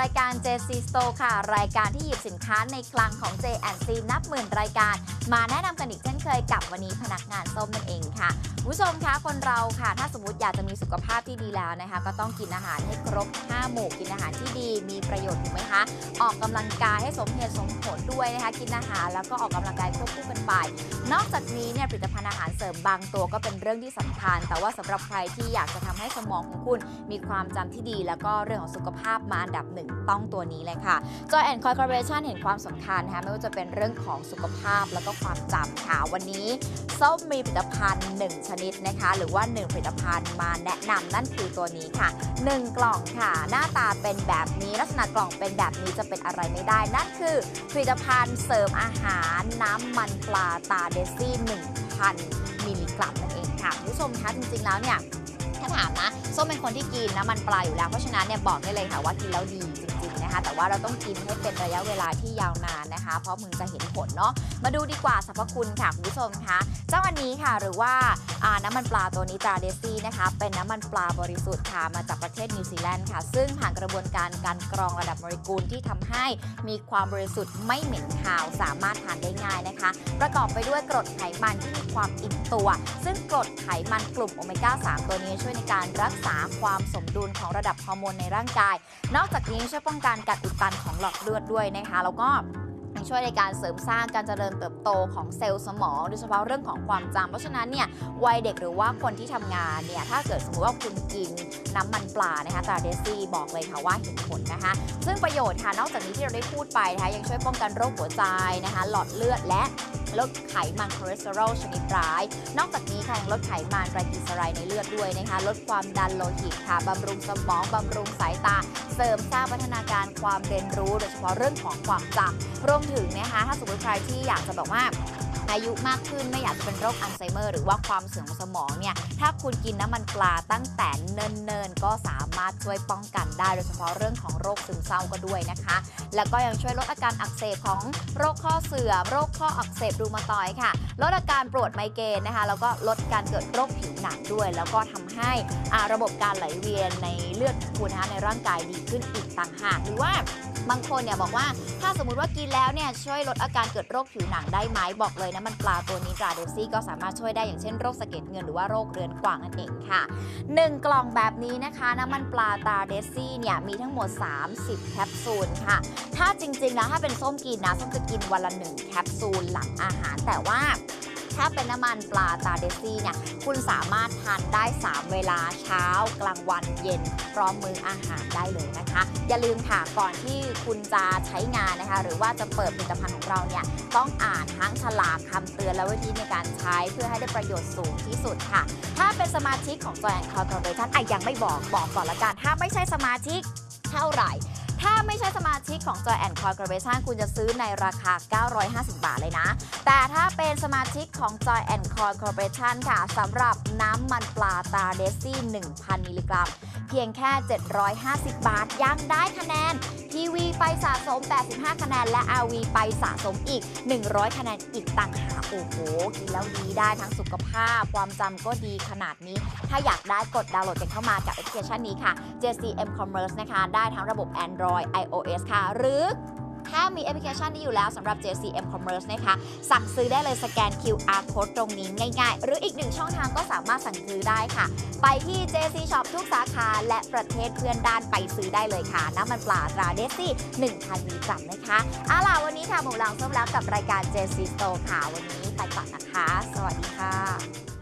รายการ JC Store ค่ะ รายการที่หยิบสินค้าในคลังของ J&C นับหมื่นรายการ มาแนะนำกันอีกเช่นเคยกับวันนี้พนักงานส้มนั่นเองค่ะ ผู้ชมคะคนเราค่ะ ถ้าสมมติอยากจะมีสุขภาพที่ดีแล้วนะคะ ก็ต้องกินอาหารให้ครบ 5 หมู่กินอาหารที่ดี มีประโยชน์ถูกไหมคะ ออกกำลังกายให้สมเหตุสมผลด้วยนะคะ กินอาหารแล้วก็ออกกำลังกายควบคู่กันไป นอกจากนี้เนี่ยผลิตภัณฑ์อาหารเสริมบางตัวก็เป็นเรื่องที่สำคัญ แต่ว่าสำหรับใครที่อยากจะทำให้สมองของคุณ มีความจำที่ดี แล้วก็เรื่องของสุขภาพมาอันดับหนึ่งต้องตัวนี้เลยค่ะ Joy and Corporation เห็นความสำคัญนะคะไม่ว่าจะเป็นเรื่องของสุขภาพแล้วก็ความจำค่ะวันนี้ส้มมีผลิตภัณฑ์1ชนิดนะคะ หรือว่า 1 ผลิตภัณฑ์มาแนะนำนั่นคือตัวนี้ค่ะ 1 กล่องค่ะ หน้าตาเป็นแบบนี้ลักษณะกล่องเป็นแบบนี้จะเป็นอะไรไม่ได้ นั่นคือผลิตภัณฑ์เสริมอาหารน้ำมันปลาตาเดซี่1,000มิลลิกรัมนั่นเองค่ะคุณผู้ชมคะจริงๆแล้วเนี่ยถ้าถามนะส้มเป็นคนที่กินน้ำมันปลาอยู่แล้วเพราะฉะนั้นเนี่ยบอกได้เลยค่ะว่ากินแล้วดี ริงๆนะคะ แต่ว่าเราต้องกินให้เป็นระยะเวลาที่ยาวนานนะคะ เพราะมึงจะเห็นผลเนาะมาดูดีกว่าสรรพคุณค่ะคุณผู้ชมคะเจ้าอันนี้ค่ะหรือว่าน้ำมันปลาตัวนี้ตราเดซี่นะคะ เป็นน้ำมันปลาบริสุทธิ์ค่ะมาจากประเทศนิวซีแลนด์ค่ะ ซึ่งผ่านกระบวนการการกรองระดับโมเลกุลที่ทำให้มีความบริสุทธิ์ไม่เหม็นคาวสามารถทานได้ายนะคะ ประกอบไปด้วยกรดไขมันที่มีความอิ่มตัว ซึ่งกรดไขมันกลุ่มโอเมก้า 3 ตัวนี้ช่วยในการรักษาความสมดุลของระดับฮอร์โมนในร่างกาย นอกจากนี้ช่วยป้องกันการอุดตันของหลอดเลือดด้วยนะคะ แล้วก็ ช่วยในการเสริมสร้างการเจริญเติบโตของเซลล์สมองโดยเฉพาะเรื่องของความจำเพราะฉะนั้นเนี่ยวัยเด็กหรือว่าคนที่ทำงานเนี่ยถ้าเกิดสมมติว่าคุณกินน้ำมันปลานะคะตราเดซี่บอกเลยค่ะว่าเห็นผลนะคะ ซึ่งประโยชน์ค่ะนอกจากนี้ที่เราได้พูดไปนะคะยังช่วยป้องกันโรคหัวใจนะคะ หลอดเลือดและ ลดไขมันคอเลสเตอรอลชนิดร้าย นอกจากนี้ค่ะยังลดไขมันไตรกลีเซอไรด์ในเลือดด้วยนะคะ ลดความดันโลหิตค่ะบำรุงสมองบำรุงสายตา เสริมสร้างพัฒนาการความเรียนรู้ โดยเฉพาะเรื่องของความจำรวมถึงนะคะถ้าสมมติใครที่อยากจะแบบว่าอายุมากขึ้นไม่อยากจะเป็นโรคอัลไซเมอร์ หรือว่าความเสื่อมของสมองเนี่ยถ้าคุณกินน้ำมันปลาตั้งแต่เนิ่นๆก็สามารถช่วยป้องกันได้โดยเฉพาะเรื่องของโรคซึมเศร้าก็ด้วยนะคะ แล้วก็ยังช่วยลดอาการอักเสบของโรคข้อเสื่อมโรคข้ออักเสบรูมาตอยด์ค่ะ ลดอาการปวดไมเกรนนะคะ แล้วก็ลดการเกิดโรคผิวหนังด้วย แล้วก็ทำ ให้ระบบการไหลเวียนในเลือดของคุณนะคะในร่างกายดีขึ้นอีกต่างหากหรือว่าบางคนเนี่ยบอกว่าถ้าสมมุติว่ากินแล้วเนี่ยช่วยลดอาการเกิดโรคผิวหนังได้ไหมบอกเลยนะมันปลาตัวนี้ตราเดซี่ก็สามารถช่วยได้อย่างเช่นโรคสะเก็ดเงินหรือว่าโรคเรื้อนกว่างนั่นเองค่ะ 1 กล่องแบบนี้นะคะน้ำมันปลาตาเดซี่เนี่ยมีทั้งหมด 30 แคปซูลค่ะ ถ้าจริงๆแล้วถ้าเป็นส้มกินนะส้มจะกินวันละ 1 แคปซูลหลังอาหารแต่ว่า ถ้าเป็นน้ำมันปลาตาเดซี่เนี่ยคุณสามารถทานได้ 3 เวลาเช้า กลางวันเย็น พร้อมมื้ออาหารได้เลยนะคะ อย่าลืมค่ะก่อนที่คุณจะใช้งานนะคะ หรือว่าจะเปิดผลิตภัณฑ์ของเราเนี่ยต้องอ่านทั้งฉลากคำเตือนและวิธีในการใช้เพื่อให้ได้ประโยชน์สูงที่สุดค่ะ ถ้าเป็นสมาชิกของ Joy Corporation อะยังไม่บอกบอกก่อนละกัน ถ้าไม่ใช่สมาชิกเท่าไหร่ ถ้าไม่ใช่สมาชิกของ Joy and Corporation คุณจะซื้อในราคา 950 บาทเลยนะ แต่ถ้าเป็นสมาชิกของ Joy and Corporation ค่ะสำหรับน้ำมันปลาตาเดซี่ 1,000 มิลลิกรัม เพียงแค่ 750 บาทยังได้คะแนน ทีวีไปสะสม 85 คะแนน และ RV ไปสะสมอีก 100 คะแนนอีกต่างหาก โอ้โห กินแล้วดีได้ทั้งสุขภาพ ความจำก็ดีขนาดนี้ ถ้าอยากได้กดดาวน์โหลดกันเข้ามากับแอปพลิเคชันนี้ค่ะ JCM Commerce นะคะ ได้ทั้งระบบ Android iOS ค่ะ หรือ ถ้ามีแอปพลิเคชันนี้อยู่แล้วสำหรับ JCM Commerce นะคะ สั่งซื้อได้เลยสแกน QR code ตรงนี้ง่ายๆ หรืออีกหนึ่งช่องทางก็สามารถสั่งซื้อได้ค่ะ ไปที่ JC Shop ทุกสาขา และประเทศเพื่อนด้านไปซื้อได้เลยค่ะ น้ำมันปลาราเดซี่1,000มิลลิกรัมนะคะเอาล่ะวันนี้ค่ะหมูหลังส้มแล้วกับรายการ JC Store ค่ะวันนี้ไปก่อนนะคะ สวัสดีค่ะ